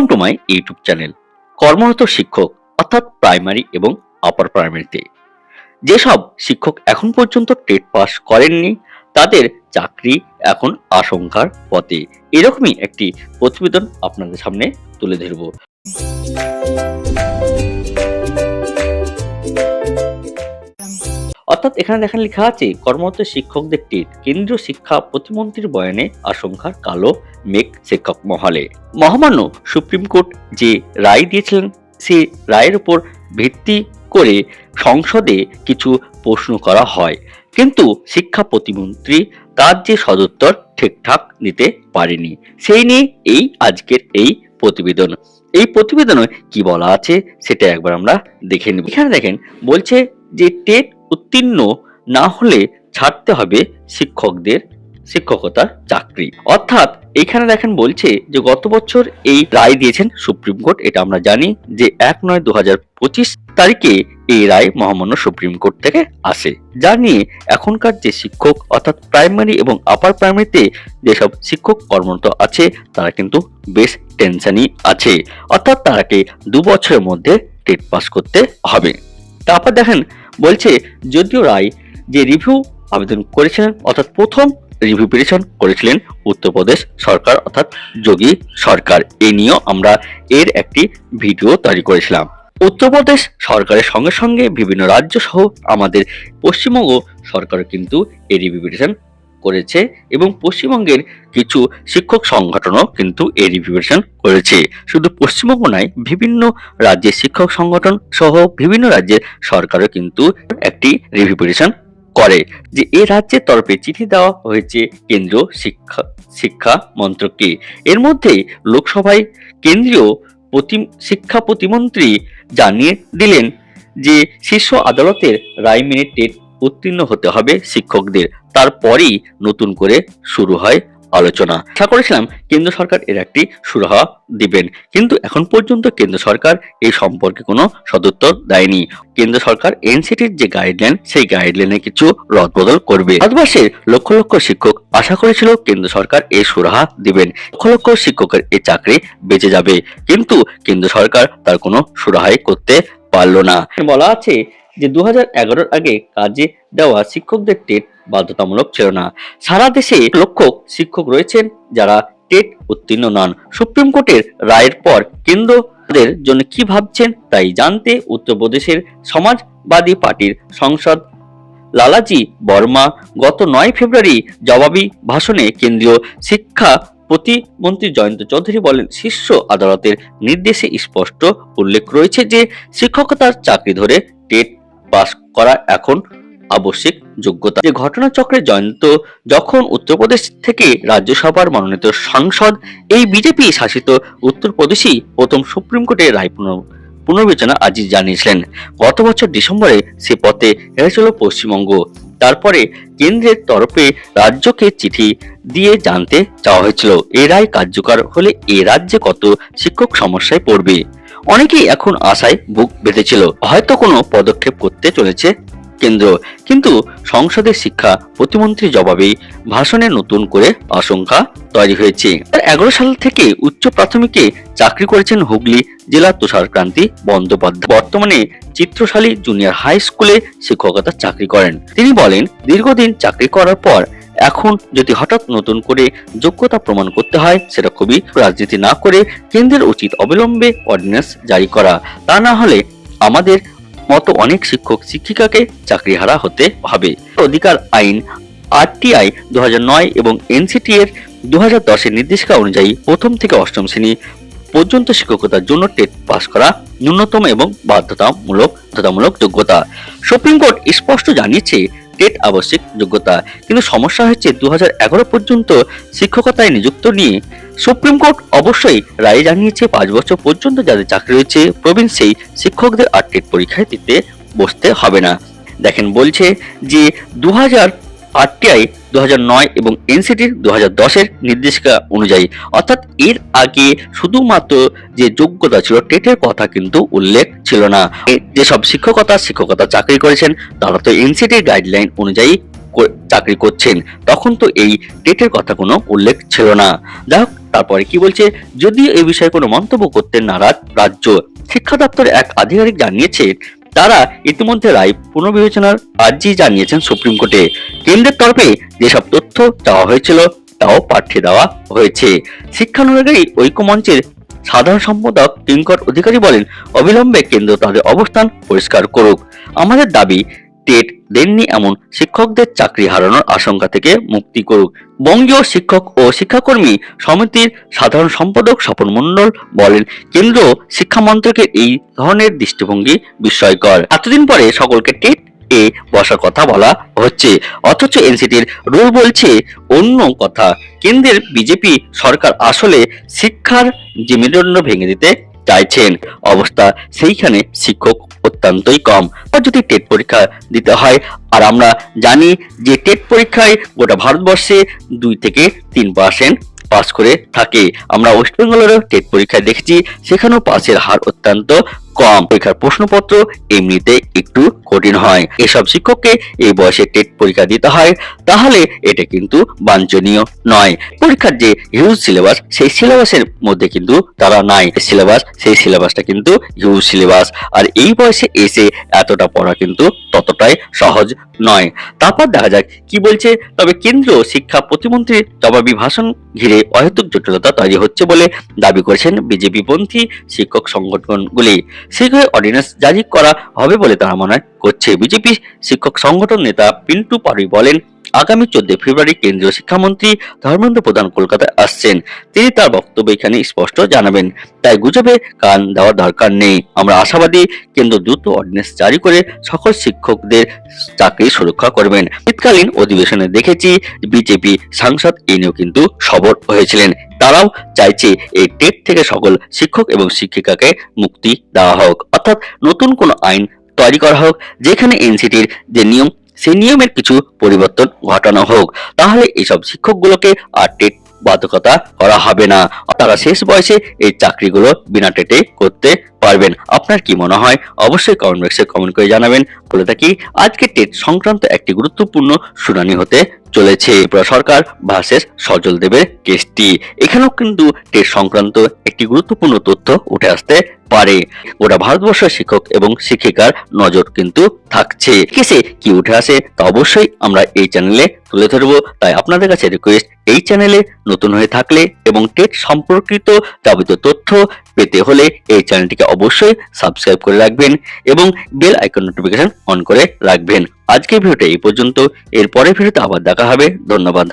Welcome to my YouTube channel. কর্মরত শিক্ষক, অর্থাৎ প্রাইমারি এবং আপার প্রাইমারিতে। যেসব শিক্ষক এখন পর্যন্ত টেট পাস করেননি, তাদের চাকরি এখন আশঙ্কার পথে। এরকমই একটি প্রতিবেদন আপনাদের সামনে তুলে ধরব। অর্থাৎ এখানে দেখেন লেখা আছে, কর্মরত শিক্ষকদের টেট কেন্দ্রীয় শিক্ষা প্রতিমন্ত্রীর বয়ানে আশঙ্কার কালো মেঘ শিক্ষক মহলে। মহামান্য সুপ্রিম কোর্ট যে রায় দিয়েছিলেন সেই রায়ের উপর ভিত্তি করে সংসদে কিছু প্রশ্ন করা হয়। কিন্তু শিক্ষা প্রতিমন্ত্রী তার যে সদুত্তর ঠিকঠাক নিতে পারেনি, সেই নিয়ে এই আজকের এই প্রতিবেদন। এই প্রতিবেদনে কি বলা আছে, সেটা একবার আমরা দেখে নেব। এখানে দেখেন, বলছে যে টেট উত্তীর্ণ না হলে ছাড়তে হবে শিক্ষকদের শিক্ষকতার চাকরি। অর্থাৎ এখানে দেখেন বলছে যে গত বছর এই রায় দিয়েছেন সুপ্রিম কোর্ট। এটা আমরা জানি যে এক নয় দু হাজার পঁচিশ তারিখে এই রায় মহামান্য সুপ্রিম কোর্ট থেকে আসে। যা নিয়ে এখনকার যে শিক্ষক, অর্থাৎ প্রাইমারি এবং আপার প্রাইমারিতে যেসব শিক্ষক কর্মরত আছে, তারা কিন্তু বেশ টেনশনই আছে। অর্থাৎ তারাকে দু বছরের মধ্যে টেট পাস করতে হবে। তারপর দেখেন বলছে, যদিও রায় যে রিভিউ আবেদন করেছিলেন, অর্থাৎ প্রথম রিভিউ পিটিশন করেছিলেন উত্তরপ্রদেশ সরকার, অর্থাৎ যোগী সরকার, এ নিয়েও আমরা এর একটি ভিডিও তৈরি করেছিলাম। উত্তরপ্রদেশ সরকারের সঙ্গে সঙ্গে বিভিন্ন রাজ্য সহ আমাদের পশ্চিমবঙ্গ সরকারও কিন্তু এই রিভিউ পিটিশন করেছে এবং পশ্চিমবঙ্গের কিছু শিক্ষক সংগঠনও কিন্তু এই রিভিউ পিটিশন করেছে। শুধু পশ্চিমবঙ্গ নয়, বিভিন্ন রাজ্যের শিক্ষক সংগঠন সহ বিভিন্ন রাজ্যের সরকারও কিন্তু একটি রিভিউ পিটিশন করে। যে এ রাজ্যের তরফে চিঠি দেওয়া হয়েছে কেন্দ্র শিক্ষা শিক্ষা মন্ত্রককে। এর মধ্যে লোকসভায় কেন্দ্রীয় প্রতি, শিক্ষা প্রতিমন্ত্রী জানিয়ে দিলেন যে শীর্ষ আদালতের রায় মেনে টেট উত্তীর্ণ হতে হবে শিক্ষকদের। তারপরেই নতুন করে শুরু হয় আলোচনা। আশা করেছিলাম কেন্দ্র সরকার এর একটি সুরাহা দিবেন। কিন্তু এখন পর্যন্ত কেন্দ্র সরকার এই সম্পর্কে কোনো সদুত্তর দেয়নি। কেন্দ্র সরকার এনসিটির যে গাইডলাইন সেই গাইডলাইনে কিছু রদবদল করবে। ভারতবর্ষের লক্ষ লক্ষ শিক্ষক আশা করেছিল কেন্দ্র সরকার এই সুরাহা দিবেন। লক্ষ লক্ষ শিক্ষকের এই চাকরি বেঁচে যাবে। কিন্তু কেন্দ্র সরকার তার কোনো সুরাহাই করতে পারল না। বলা আছে যে দু হাজার আগে কাজে দেওয়া শিক্ষকদের টেট বাধ্যতামূলক ছিল না। সারা দেশে লক্ষ শিক্ষক রয়েছেন যারা টেট উত্তীর্ণ নন। সুপ্রিম কোর্টের রায়ের পর কেন্দ্রদের জন্য কি ভাবছেন তাই জানতে উত্তরপ্রদেশের সমাজবাদী পার্টির সংসদ লালাজি বর্মা গত নয় ফেব্রুয়ারি জবাবি ভাষণে কেন্দ্রীয় শিক্ষা প্রতিমন্ত্রী জয়ন্ত চৌধুরী বলেন, শীর্ষ আদালতের নির্দেশে স্পষ্ট উল্লেখ রয়েছে যে শিক্ষকতার চাকরি ধরে টেট পাস করা এখন আবশ্যিক যোগ্যতা। যে ঘটনাচক্রে জয়ন্ত যখন উত্তরপ্রদেশ থেকে রাজ্যসভার মনোনীত সাংসদ, এই বিজেপি শাসিত উত্তরপ্রদেশই প্রথম সুপ্রিম কোর্টের রায় পুনর- পুনর্বিবেচনা আজই জানিয়েছিলেন। গত বছর ডিসেম্বরে সে পথে হেরেছিল পশ্চিমবঙ্গ। তারপরে কেন্দ্রের তরফে রাজ্যকে চিঠি দিয়ে জানতে চাওয়া হয়েছিল। এ রায় কার্যকর হলে এ রাজ্যে কত শিক্ষক সমস্যায় পড়বে? অনেকেই এখন আশায় বুক বেঁধেছিল। হয়তো কোনো পদক্ষেপ করতে চলেছে কেন্দ্র। কিন্তু সংসদের শিক্ষা প্রতিমন্ত্রী জবাবে ভাষণে নতুন করে আশঙ্কা তৈরি হয়েছে। এগারো সাল থেকে উচ্চ প্রাথমিকে চাকরি করেছেন হুগলি জেলা তুষারক্রান্তি বন্দ্যোপাধ্যায়। বর্তমানে চিত্রশালী জুনিয়র হাই স্কুলে শিক্ষকতার চাকরি করেন। তিনি বলেন, দীর্ঘদিন চাকরি করার পর এখন যদি হঠাৎ নতুন করে যোগ্যতা প্রমাণ করতে হয়, সেটা খুবই রাজনীতি না করে কেন্দ্রের উচিত অবিলম্বে অর্ডিন্যান্স জারি করা। তা না হলে আমাদের মতো অনেক শিক্ষক, শিক্ষিকাকে চাকরিহারা হতে হবে। অধিকার আইন, আরটিআই দু নয় এবং এনসিটি এর দু হাজার নির্দেশিকা অনুযায়ী প্রথম থেকে অষ্টম শ্রেণি পর্যন্ত শিক্ষকতার জন্য টেট পাস করা ন্যূনতম এবং বাধ্যতামূলক বাধ্যতামূলক যোগ্যতা। সুপ্রিম কোর্ট স্পষ্ট জানিয়েছে টেট আবশ্যিক যোগ্যতা। কিন্তু সমস্যা হচ্ছে দু হাজার এগারো পর্যন্ত শিক্ষকতায় নিযুক্ত নিয়ে সুপ্রিম কোর্ট অবশ্যই রায় জানিয়েছে, পাঁচ বছর পর্যন্ত যাদের চাকরি রয়েছে প্রবীণ সেই শিক্ষকদের আর টেট পরীক্ষায় দিতে বসতে হবে না। দেখেন বলছে যে দু হাজার আরটিআই দু নয় এবং এনসিটি দু দশের নির্দেশিকা অনুযায়ী। অর্থাৎ এর আগে শুধুমাত্র যে যোগ্যতা ছিল, টেটের কথা কিন্তু উল্লেখ ছিল না। এ যেসব শিক্ষকতা শিক্ষকতা চাকরি করেছেন, তারা তো এনসিটির গাইডলাইন অনুযায়ী চাকরি করছেন। তখন তো এই টেটের কথা কোনো উল্লেখ ছিল না। যাই হোক, তারপরে কি বলছে? যদিও এই বিষয়ে কোনো মন্তব্য করতে নারাজ রাজ্য, শিক্ষা দপ্তরের এক আধিকারিক জানিয়েছে তারা ইতিমধ্যে রায় পুনর্বিবেচনার আর্জি জানিয়েছেন সুপ্রিম কোর্টে। কেন্দ্রের তরফে যেসব তথ্য চাওয়া হয়েছিল, তাও পাঠিয়ে দেওয়া হয়েছে। শিক্ষানুরাগী ঐক্যমঞ্চের সাধারণ সম্পাদক কিঙ্কর অধিকারী বলেন, অবিলম্বে কেন্দ্র তাদের অবস্থান পরিষ্কার করুক। আমাদের দাবি টেট দেননি এমন শিক্ষকদের চাকরি হারানোর আশঙ্কা থেকে মুক্তি করুক। বঙ্গীয় শিক্ষক ও শিক্ষাকর্মী সমিতির সাধারণ সম্পাদক স্বপন মণ্ডল বলেন, কেন্দ্র শিক্ষা মন্ত্রকের এই ধরনের দৃষ্টিভঙ্গি বিস্ময়কর। এতদিন পরে সকলকে টেট এ বসার কথা বলা হচ্ছে। অথচ এনসিটির রুল বলছে অন্য কথা। কেন্দ্রের বিজেপি সরকার আসলে শিক্ষার যে মেরুদণ্ড ভেঙে দিতে চাইছেন। অবস্থা সেইখানে শিক্ষক অত্যন্তই কম। বা যদি টেট পরীক্ষা দিতে হয়, আর আমরা জানি যে টেট পরীক্ষায় গোটা ভারতবর্ষে দুই থেকে তিন পার্সেন্ট পাস করে থাকে। আমরা ওয়েস্ট বেঙ্গলেরও টেট পরীক্ষায় দেখেছি, সেখানেও পাসের হার অত্যন্ত কম। পরীক্ষার প্রশ্নপত্র এমনিতে একটু কঠিন হয়। এসব শিক্ষককে এই বয়সে টেট পরীক্ষা দিতে হয়, তাহলে এটা কিন্তু বাঞ্ছনীয় নয়। পরীক্ষার যে হিউজ সিলেবাস সেই সিলেবাসের মধ্যে কিন্তু তারা নাই। সিলেবাস সেই সিলেবাসটা কিন্তু হিউজ সিলেবাস আর এই বয়সে এসে এতটা পড়া কিন্তু ততটাই সহজ নয়। তারপর দেখা যাক কি বলছে। তবে কেন্দ্রীয় শিক্ষা প্রতিমন্ত্রীর জবাবি ভাষণ ঘিরে অহেতুক জটিলতা তৈরি হচ্ছে বলে দাবি করেছেন বিজেপি পন্থী শিক্ষক সংগঠনগুলি। শীঘ্রই অর্ডিন্যান্স জারি করা হবে বলে তারা মনে করছে। বিজেপি শিক্ষক সংগঠন নেতা পিন্টু পাড়ুই বলেন আগামী চোদ্দ ফেব্রুয়ারি কেন্দ্রীয় শিক্ষামন্ত্রী ধর্মেন্দ্র প্রধান কলকাতায় আসছেন। তিনি তার বক্তব্য এখানে স্পষ্ট জানাবেন। তাই গুজবে কান দেওয়ার দরকার নেই। আমরা আশাবাদী, কেন্দ্র দ্রুত অর্ডিন্যান্স জারি করে সকল শিক্ষকদের চাকরি সুরক্ষা করবেন। শীতকালীন অধিবেশনে দেখেছি বিজেপি সাংসদ এ নিয়েও কিন্তু সবর হয়েছিলেন। তারাও চাইছে এই টেট থেকে সকল শিক্ষক এবং শিক্ষিকাকে মুক্তি দেওয়া হোক। অর্থাৎ নতুন কোনো আইন তৈরি করা হোক, যেখানে এনসিটির যে নিয়ম সেই নিয়মের কিছু পরিবর্তন ঘটানো হোক। তাহলে এইসব শিক্ষকগুলোকে আর টেট বাধ্যকতা করা হবে না। তারা শেষ বয়সে এই চাকরিগুলো বিনা টেটে করতে পারবেন। আপনার কি মনে হয়? অবশ্যই কমেন্ট বক্সে কমেন্ট করে জানাবেন। বলে থাকি আজকে টেট সংক্রান্ত একটি গুরুত্বপূর্ণ শুনানি হতে চলেছে। ত্রিপুরা সরকার ভার্সেস সজল দেবের কেসটি এখানেও কিন্তু টেট সংক্রান্ত একটি গুরুত্বপূর্ণ তথ্য উঠে আসতে পারে। গোটা ভারতবর্ষের শিক্ষক এবং শিক্ষিকার নজর কিন্তু থাকছে। কেসে কি উঠে আসে তা অবশ্যই আমরা এই চ্যানেলে তুলে ধরবো। তাই আপনাদের কাছে রিকোয়েস্ট এই চ্যানেলে নতুন হয়ে থাকলে এবং টেট সম্পর্কিত যাবতীয় তথ্য পেতে হলে এই চ্যানেলটিকে অবশ্যই সাবস্ক্রাইব করে রাখবেন এবং বেল আইকন নোটিফিকেশন অন করে রাখবেন। আজকের ভিডিওটা এই পর্যন্ত। এরপরে ভিডিওতে আবার দেখা হবে। ধন্যবাদ।